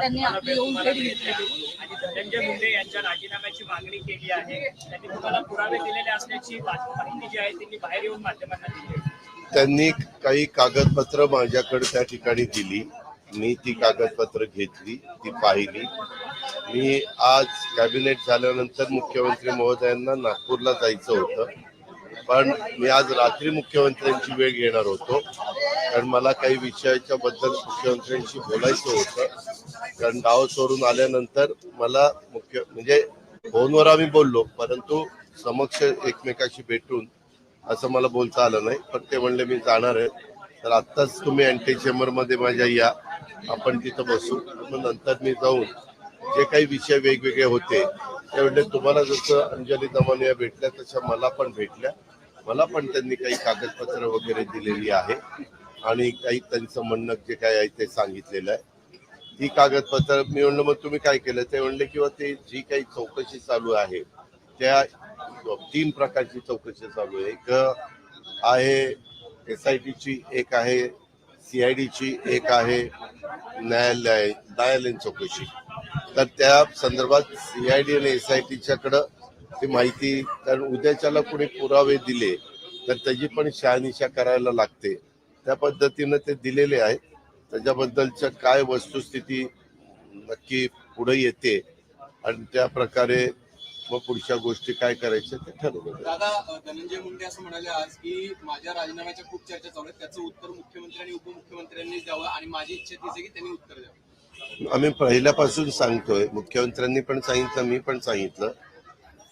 त्यांनी आपली येऊन भेट घेतली. आणि धनंजय मुंडे यांच्या राजीनाम्याची मागणी केली आहे. त्यांनी तुम्हाला पुरावे दिलेले असल्याची माहिती जी आहे त्यांनी बाहेर येऊन माध्यमांना दिली. त्यांनी काही कागदपत्र माझ्याकडे त्या ठिकाणी दिली. मी ती कागदपत्र घेतली ती पाहिली. मी आज कॅबिनेट झाल्यानंतर मुख्यमंत्री महोदयांना नागपूरला जायचं होतं. पण मी आज रात्री मुख्यमंत्र्यांची वेळ घेणार होतो. कारण मला काही विषयाच्या बद्दल मुख्यमंत्र्यांशी बोलायचं होतं. कारण गाव सोडून आल्यानंतर मला मुख्य म्हणजे फोनवर आम्ही बोललो परंतु समक्ष एकमेकाशी भेटून असं मला बोलता आलं नाही. पण ते म्हणले मी जाणार आहे. तर आत्ताच तुम्ही अँटी चेंबरमध्ये माझ्या या. आपण तिथं बसू. मग नंतर मी जाऊन जे काही विषय वेगवेगळे होते ते म्हणले तुम्हाला जसं अंजली दमानिया भेटल्या तशा मला पण भेटल्या. मला पण त्यांनी काही कागदपत्र वगैरे दिलेली आहे. आणि काही त्यांचं म्हणणं जे काय आहे ते सांगितलेलं आहे. ती कागदपत्र मी म्हणलं मग तुम्ही काय केलं? ते म्हणले किंवा ते जी काही चौकशी चालू आहे त्या तीन प्रकारची चौकशी चालू आहे. एक आहे एस आय टीची एक आहे सी आय डीची एक आहे न्यायालय न्यायालयीन चौकशी. तर त्या संदर्भात सी आय डी आणि एस आय टीच्याकडं ती माहिती कारण उद्याच्याला कोणी पुरावे दिले तर त्याची पण शहानिशा करायला लागते. त्या पद्धतीनं ते दिलेले आहे. त्याच्याबद्दलच्या काय वस्तुस्थिती नक्की पुढे येते आणि त्या प्रकारे मग पुढच्या गोष्टी काय करायच्या ते ठरवलं दादा धनंजय मुंडे असं म्हणाले आज की माझ्या राजीनाम्याच्या खूप चर्चा चालू आहेत. त्याचं उत्तर मुख्यमंत्री आणि उपमुख्यमंत्र्यांनीच द्यावं आणि माझी इच्छा तीच आहे की त्यांनी उत्तर द्यावं. आम्ही पहिल्यापासून सांगतोय मुख्यमंत्र्यांनी पण सांगितलं मी पण सांगितलं.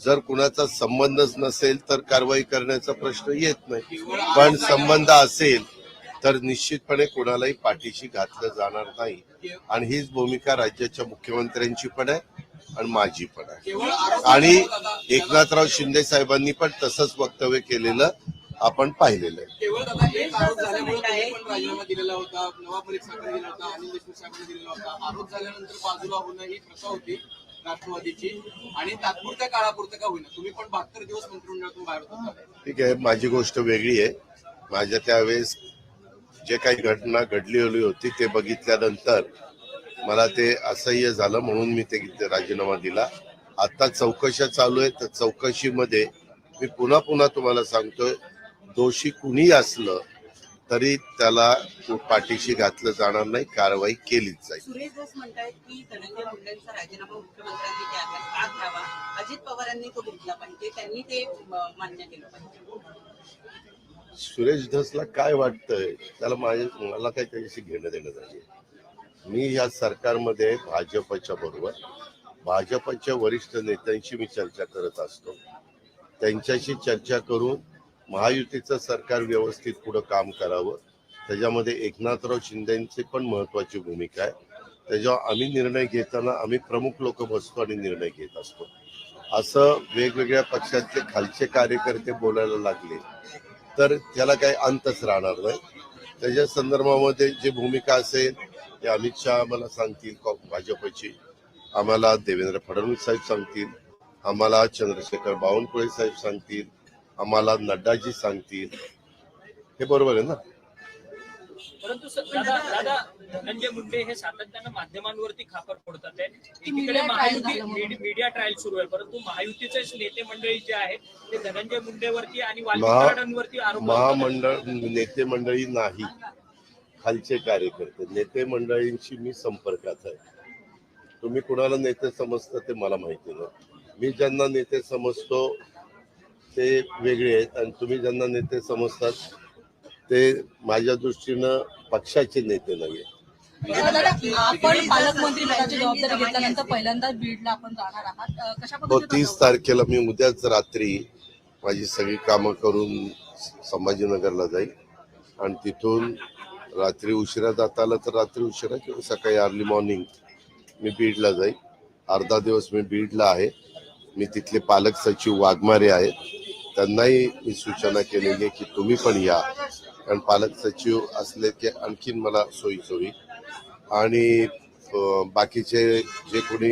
जर कुणाचा संबंधच नसेल तर कारवाई करण्याचा प्रश्न येत नाही. पण संबंध असेल तर निश्चितपणे कोणालाही पाठीशी घातलं जाणार नाही. आणि हीच भूमिका राज्याच्या मुख्यमंत्र्यांची पण आहे आणि माझी पण आहे. आणि एकनाथराव शिंदे साहेबांनी पण तसंच वक्तव्य केलेलं आपण पाहिलेलं आहे. राष्ट्रवादीची आणि तात्पुरत्या काळापुरतं का होईना. तुम्ही पण बहात्तर दिवस मंत्रिमंडळातून बाहेर होता. ठीक आहे माझी गोष्ट वेगळी आहे. माझ्या त्यावेळेस जे काही घटना घडली होती ते बघितल्यानंतर मला ते असह्य झालं म्हणून मी ते राजीनामा दिला. आता चौकशा चालू आहे. तर चौकशीमध्ये मी पुन्हा पुन्हा तुम्हाला सांगतोय दोषी कुणी असलं तरी त्याला पाठीशी घातलं जाणार नाही कारवाई केलीच जाईल. सुरेश धसला काय वाटतंय? त्याला माझ्या मला काही त्याच्याशी घेणं देणं नाही मी या सरकारमध्ये भाजपच्या बरोबर भाजपच्या वरिष्ठ नेत्यांशी मी चर्चा करत असतो. त्यांच्याशी चर्चा करून महायुतीचं सरकार व्यवस्थित पुढं काम करावं. त्याच्यामध्ये एकनाथराव शिंदेची पण महत्वाची भूमिका आहे. त्याच्यावर आम्ही निर्णय घेताना आम्ही प्रमुख लोक बसतो आणि निर्णय घेत असतो. असं वेगवेगळ्या पक्षातले खालचे कार्यकर्ते बोलायला लागले तर त्याला काही अंतच राहणार नाही. त्याच्या संदर्भामध्ये जी भूमिका असेल ते अमित शहा आम्हाला सांगतील कॉ- भाजपची. आम्हाला देवेंद्र फडणवीस साहेब सांगतील. आम्हाला चंद्रशेखर बावनकुळे साहेब सांगतील. आम्हाला नड्डाजी सांगतील. हे बरोबर आहे ना? परंतु स- दादा दादा धनंजय मुंडे हे सातत्यानं माध्यमांवरती खापर फोडतात. आहे. एकीकडे media trial Mahayuti. Media- media trial सुरू आहे. परंतु महायुतीचे नेते मंडळी जे आहेत ते धनंजय मुंडेवरती आणि वाल्मिकांवरती आरोप. महामंडळ नेते मंडळी नाही. खालचे कार्यकर्ते. नेते मंडळींशी मी संपर्कात आहे. तुम्ही कुणाला नेते समजता ते मला माहिती नाही. मी ज्यांना नेते समजतो ते वेगळे आहेत आणि तुम्ही ज्यांना नेते समजतात ते माझ्या दृष्टीनं पक्षाचे नेते नाही दादा आपण पालकमंत्री पदाची जबाबदारी घेतल्यानंतर पहिल्यांदा बीडला आपण जाणार आहात. अ, कशा हो तीस तारखेला मी उद्याच रात्री माझी सगळी कामं करून संभाजीनगरला जाईल. आणि तिथून रात्री उशिरा जाता आलं तर रात्री उशिरा किंवा सकाळी अर्ली मॉर्निंग मी बीडला जाईल. अर्धा दिवस मी बीडला आहे. मी तिथले पालक सचिव वाघमारे आहेत. त्यांनाही मी सूचना केलेली आहे की तुम्ही पण या. कारण पालक सचिव असले की आणखीन मला सोयी होईल आणि बाकीचे जे कोणी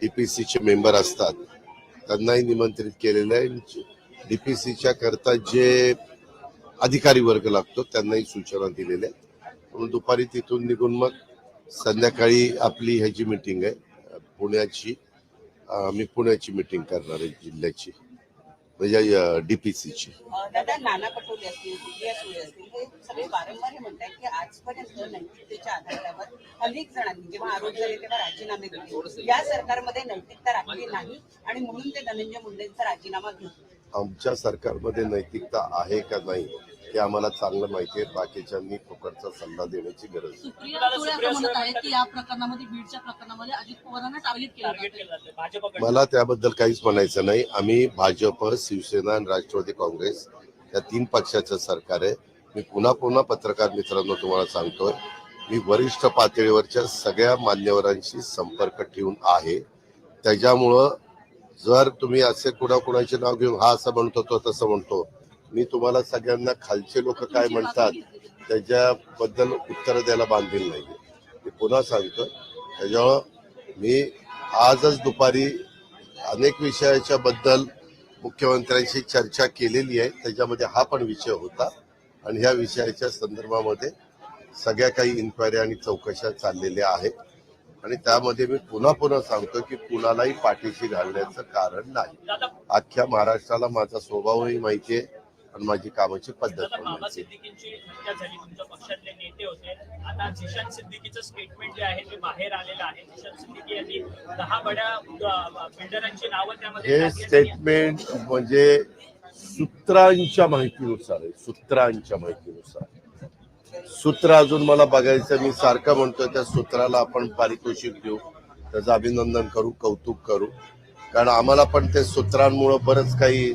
डी पी सीचे मेंबर असतात त्यांनाही निमंत्रित केलेलं आहे. डी पी सीच्या करता जे अधिकारी वर्ग लागतो त्यांनाही सूचना दिलेल्या आहेत. म्हणून दुपारी तिथून निघून मग संध्याकाळी आपली ह्याची मिटिंग आहे पुण्याची. मी पुण्याची मिटिंग करणार आहे जिल्ह्याची. डीपीसीची दादा नाना पटोले असतील दिव्या सुळे असतील हे सगळे वारंवार हे म्हणतात की आजपर्यंत नैतिकतेच्या आधारावर अनेक जणांनी जेव्हा आरोप झाले तेव्हा राजीनामे दिले. या सरकारमध्ये नैतिकता राखली नाही आणि म्हणून ते धनंजय मुंडेंचा राजीनामा घेतला आमच्या सरकारमध्ये नैतिकता आहे का नाही हे आम्हाला चांगलं माहिती आहे. बाकीच्यांनी फुकटचा सल्ला देण्याची गरज नाही. सुप्रिया सुळे असं म्हणत आहेत की या प्रकरणामध्ये बीडच्या प्रकरणामध्ये अजित पवारांना टार्गेट केलं टार्गेट जाते केलं जातं भाजपकडे मला त्याबद्दल काहीच म्हणायचं नाही. आम्ही भाजप शिवसेना आणि राष्ट्रवादी काँग्रेस या तीन पक्षाचं सरकार आहे. मी पुन्हा पुन्हा पत्रकार मित्रांनो तुम्हाला सांगतोय मी वरिष्ठ पातळीवरच्या सगळ्या मान्यवरांशी संपर्क ठेवून आहे. त्याच्यामुळं जर तुम्ही असे कुणाकुणाचे नाव घेऊन हा असं म्हणतो तो तसं म्हणतो मी तुम्हाला सगळ्यांना खालचे लोक काय म्हणतात त्याच्याबद्दल उत्तर द्यायला बांधील नाही. मी पुन्हा सांगतो त्याच्यामुळं मी आजच दुपारी अनेक विषयाच्या बद्दल मुख्यमंत्र्यांशी चर्चा केलेली आहे. त्याच्यामध्ये हा पण विषय होता आणि ह्या विषयाच्या संदर्भामध्ये सगळ्या काही इन्क्वायरी आणि चौकशा चाललेल्या आहेत. आणि त्यामध्ये मी पुन्हा पुन्हा सांगतो की कुणालाही पाठीशी घालण्याचं कारण नाही. अख्ख्या महाराष्ट्राला माझा स्वभावही माहिती आहे. आणि माझी कामाची पद्धत पण बाबा माहिती आहे सिद्दीकींची हत्या झाली तुमच्या पक्षातले नेते होते. आता झिशान सिद्दीकीचं स्टेटमेंट जे आहे ते बाहेर आलेलं आहे. झिशान सिद्दीकी यांनी दहा बड्या अ, बिल्डरांची नावं त्यामध्ये हे टाकली आणि स्टेटमेंट म्हणजे सूत्रांच्या माहितीनुसार आहे सूत्रांच्या माहितीनुसार. सूत्र अजून मला बघायचं मी सारखं म्हणतोय त्या सूत्राला आपण पारितोषिक देऊ. त्याचं अभिनंदन करू कौतुक करू. कारण आम्हाला पण ते सूत्रांमुळं बरंच काही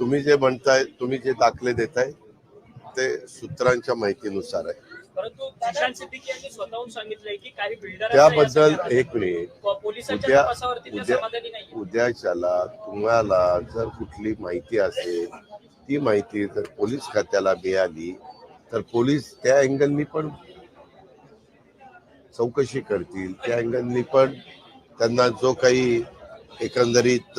तुम्ही जे म्हणताय तुम्ही जे दाखले देताय ते सूत्रांच्या माहितीनुसार आहे. त्याबद्दल एक मिनिट. उद्या उद्या उद्याच्याला तुम्हाला जर कुठली माहिती असेल ती माहिती जर पोलीस खात्याला मिळाली तर पोलीस त्या अँगलनी पण चौकशी करतील. त्या अँगलनी पण त्यांना जो काही एकंदरीत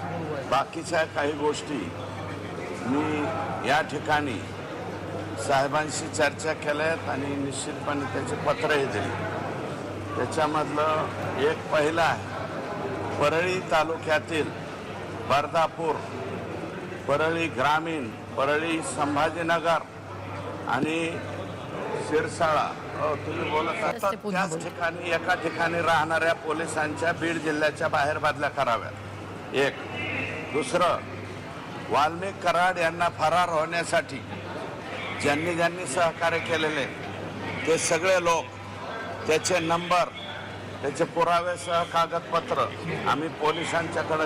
बाकीच्या काही गोष्टी मी या ठिकाणी साहेबांशी चर्चा केल्यात आणि निश्चितपणे त्याचे पत्रही दिले. त्याच्यामधलं एक पहिलं आहे परळी तालुक्यातील बर्दापूर परळी ग्रामीण परळी संभाजीनगर आणि शिरसाळा. हो तुम्ही बोलत आता त्याच ठिकाणी एका ठिकाणी राहणाऱ्या पोलिसांच्या बीड जिल्ह्याच्या बाहेर बदल्या कराव्यात. एक. दुसरं वाल्मिक कराड यांना फरार होण्यासाठी ज्यांनी ज्यांनी सहकार्य केलेले ते सगळे लोक त्याचे नंबर त्याचे पुरावेसह कागदपत्र आम्ही पोलिसांच्याकडे